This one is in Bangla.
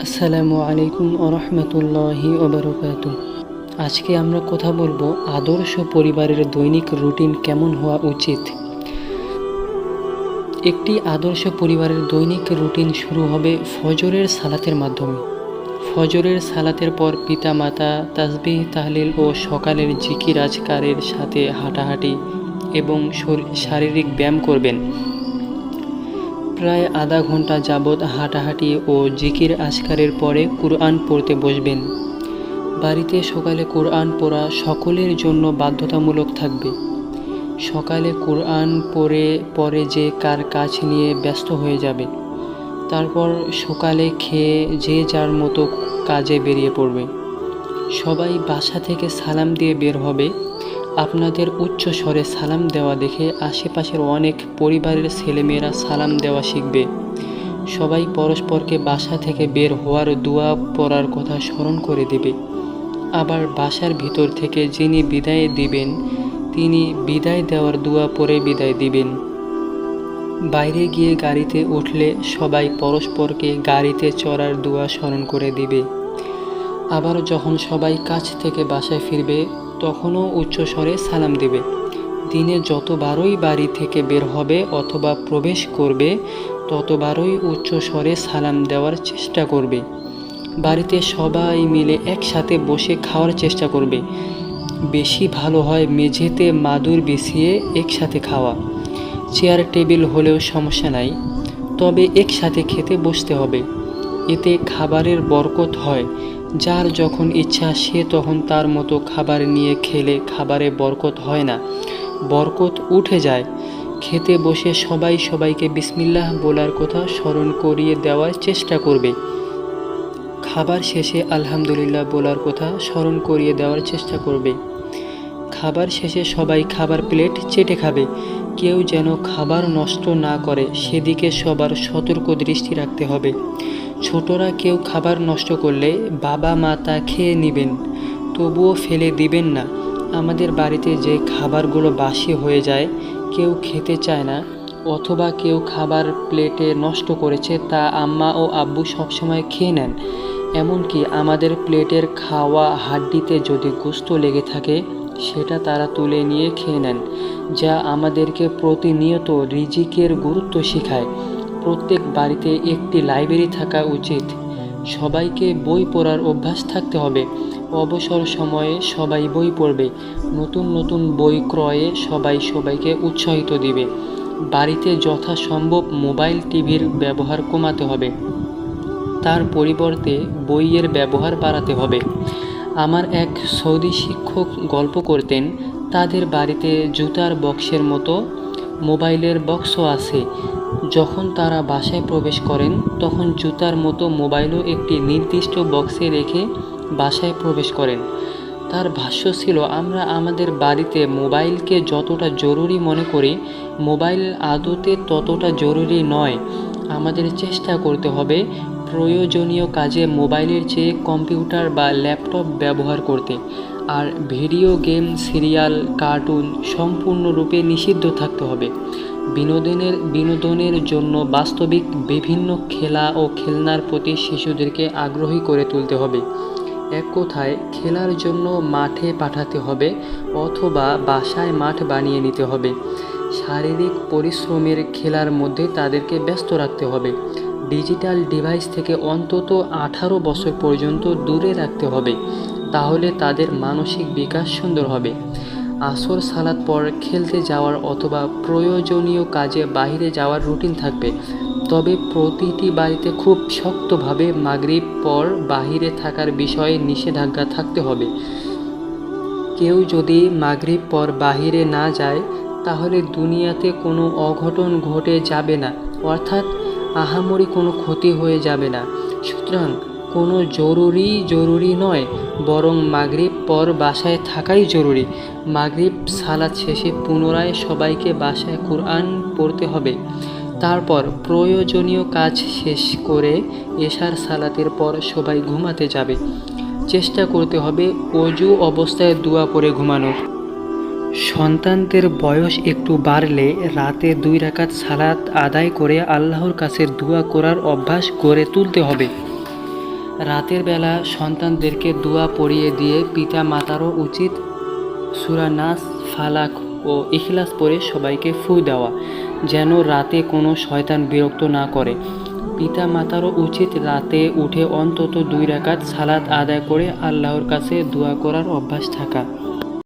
আসসালামু আলাইকুম আরহামতুল্লাহি ওবরকাত আজকে আমরা কথা বলব আদর্শ পরিবারের দৈনিক রুটিন কেমন হওয়া উচিত? একটি আদর্শ পরিবারের দৈনিক রুটিন শুরু হবে ফজরের সালাতের মাধ্যমে। ফজরের সালাতের পর পিতা মাতা তাসবিহ, তাহলিল ও সকালের জিকির আজকারের সাথে হাঁটাহাঁটি এবং শর- শারীরিক ব্যায়াম করবেন। প্রায় আধা ঘণ্টা যাবৎ হাঁটাহাঁটি ও জিকির আজকারের পরে কোরআন পড়তে বসবেন। বাড়িতে সকালে কোরআন পড়া সকলের জন্য বাধ্যতামূলক থাকবে। সকালে কোরআন পড়ে, পরে যে কার কাজ নিয়ে ব্যস্ত হয়ে যাবে, তারপর সকালে খেয়ে যে যার মতো কাজে বেরিয়ে পড়বে। সবাই বাসা থেকে সালাম দিয়ে বের হবে। আপনাদের উচ্চ স্বরে সালাম দেওয়া দেখে আশেপাশের অনেক পরিবারের ছেলেমেয়েরা সালাম দেওয়া শিখবে। সবাই পরস্পরকে বাসা থেকে বের হওয়ার দোয়া পড়ার কথা স্মরণ করে দেবে। আবার বাসার ভিতর থেকে যিনি বিদায় দিবেন, তিনি বিদায় দেওয়ার দোয়া পরে বিদায় দিবেন। বাইরে গিয়ে গাড়িতে উঠলে সবাই পরস্পরকে গাড়িতে চড়ার দোয়া স্মরণ করে দিবে। আবার যখন সবাই কাছ থেকে বাসায় ফিরবে তখনও উচ্চস্বরে সালাম দেবে। দিনে যতবারই বাড়ি থেকে বের হবে অথবা প্রবেশ করবে, ততবারই উচ্চস্বরে সালাম দেওয়ার চেষ্টা করবে। বাড়িতে সবাই মিলে একসাথে বসে খাওয়ার চেষ্টা করবে। বেশি ভালো হয় মেঝেতে মাদুর বিছিয়ে একসাথে খাওয়া। চেয়ার টেবিল হলেও সমস্যা নাই, তবে একসাথে খেতে বসতে হবে। এতে খাবারের বরকত হয় যার যখন ইচ্ছা, সে তখন তার মতো খাবার নিয়ে খেলে। খাবারে বরকত হয় না। বরকত উঠে যায়। খেতে বসে সবাই সবাইকে বিসমিল্লাহ বলার কথা স্মরণ করিয়ে দেওয়ার চেষ্টা করবে। খাবার শেষে আলহামদুলিল্লাহ বলার কথা স্মরণ করিয়ে দেওয়ার চেষ্টা করবে। খাবার শেষে সবাই খাবার প্লেট চেটে খাবে। কেউ যেন খাবার নষ্ট না করে, সেদিকে সবার সতর্ক দৃষ্টি রাখতে হবে। ছোটরা কেউ খাবার নষ্ট করলে বাবা মা তা খেয়ে নেবেন, তবুও ফেলে দিবেন না। আমাদের বাড়িতে যে খাবারগুলো বাসি হয়ে যায়, কেউ খেতে চায় না, অথবা কেউ খাবার প্লেটে নষ্ট করেছে তা আম্মা ও আব্বু সবসময় খেয়ে নেন। এমনকি আমাদের প্লেটের খাওয়া হাড্ডিতে যদি গুস্ত লেগে থাকে, সেটা তারা তুলে নিয়ে খেয়ে নেন, যা আমাদেরকে প্রতিনিয়ত রিজিকের গুরুত্ব শেখায়। প্রত্যেক বাড়িতে একটি লাইব্রেরি থাকা উচিত। সবাইকে বই পড়ার অভ্যাস থাকতে হবে। অবসর সময়ে সবাই বই পড়বে। নতুন নতুন বই ক্রয়ে সবাই সবাইকে উৎসাহিত দিবে। বাড়িতে যথাসম্ভব মোবাইল, টিভির ব্যবহার কমাতে হবে। তার পরিবর্তে বইয়ের ব্যবহার বাড়াতে হবে। আমার এক সৌদি শিক্ষক গল্প করতেন, তাদের বাড়িতে জুতার বক্সের মতো মোবাইলের বক্সও আছে। যখন তারা বাসায় প্রবেশ করেন, তখন জুতার মতো মোবাইলও একটি নির্দিষ্ট বক্সে রেখে বাসায় প্রবেশ করেন। তার ভাষ্য ছিল, আমরা আমাদের বাড়িতে মোবাইলকে যতটা জরুরি মনে করি, মোবাইল আদতে ততটা জরুরি নয়। আমাদের চেষ্টা করতে হবে প্রয়োজনীয় কাজে মোবাইলের চেয়ে কম্পিউটার বা ল্যাপটপ ব্যবহার করতে। আর ভিডিও গেম, সিরিয়াল, কার্টুন সম্পূর্ণরূপে নিষিদ্ধ থাকতে হবে। বিনোদনের বিনোদনের জন্য বাস্তবিক বিভিন্ন খেলা ও খেলনার প্রতি শিশুদেরকে আগ্রহী করে তুলতে হবে। এক কথায়, খেলার জন্য মাঠে পাঠাতে হবে অথবা বাসায় মাঠ বানিয়ে নিতে হবে। শারীরিক পরিশ্রমের খেলার মধ্যে তাদেরকে ব্যস্ত রাখতে হবে। ডিজিটাল ডিভাইস থেকে অন্তত আঠারো বছর পর্যন্ত দূরে রাখতে হবে। তাহলে তাদের মানসিক বিকাশ সুন্দর হবে। আসর সালাদ পর খেলতে যাওয়ার অথবা প্রয়োজনীয় কাজে বাইরে যাওয়ার রুটিন থাকবে। তবে প্রতিটি বাড়িতে খুব শক্তভাবে মাগরিব পর বাহিরে থাকার বিষয়ে নিষেধাজ্ঞা থাকতে হবে। কেউ যদি মাগরিব পর বাহিরে না যায়, তাহলে দুনিয়াতে কোনো অঘটন ঘটে যাবে না, অর্থাৎ আহামরি কোনো ক্ষতি হয়ে যাবে না। সুতরাং কোনো জরুরি জরুরি নয়, বরং মাগরিব পর বাসায় থাকাই জরুরি। মাগরিব সালাদ শেষে পুনরায় সবাইকে বাসায় কোরআন পড়তে হবে। তারপর প্রয়োজনীয় কাজ শেষ করে এশার সালাতের পর সবাই ঘুমাতে যাবে। চেষ্টা করতে হবে অজু অবস্থায় দোয়া করে ঘুমানোর সন্তানদের বয়স একটু বাড়লে রাতে দুই রাকাত সালাত আদায় করে আল্লাহর কাছে দোয়া করার অভ্যাস গড়ে তুলতে হবে। রাতের বেলা সন্তানদেরকে দোয়া পড়িয়ে দিয়ে পিতা মাতারও উচিত সুরা নাস ফালাক ও ইখলাস পরে সবাইকে ফু দেওয়া, যেন রাতে কোনো শয়তান বিরক্ত না করে। পিতা মাতারও উচিত রাতে উঠে অন্তত দুই রাকাত সালাদ আদায় করে আল্লাহর কাছে দোয়া করার অভ্যাস থাকা।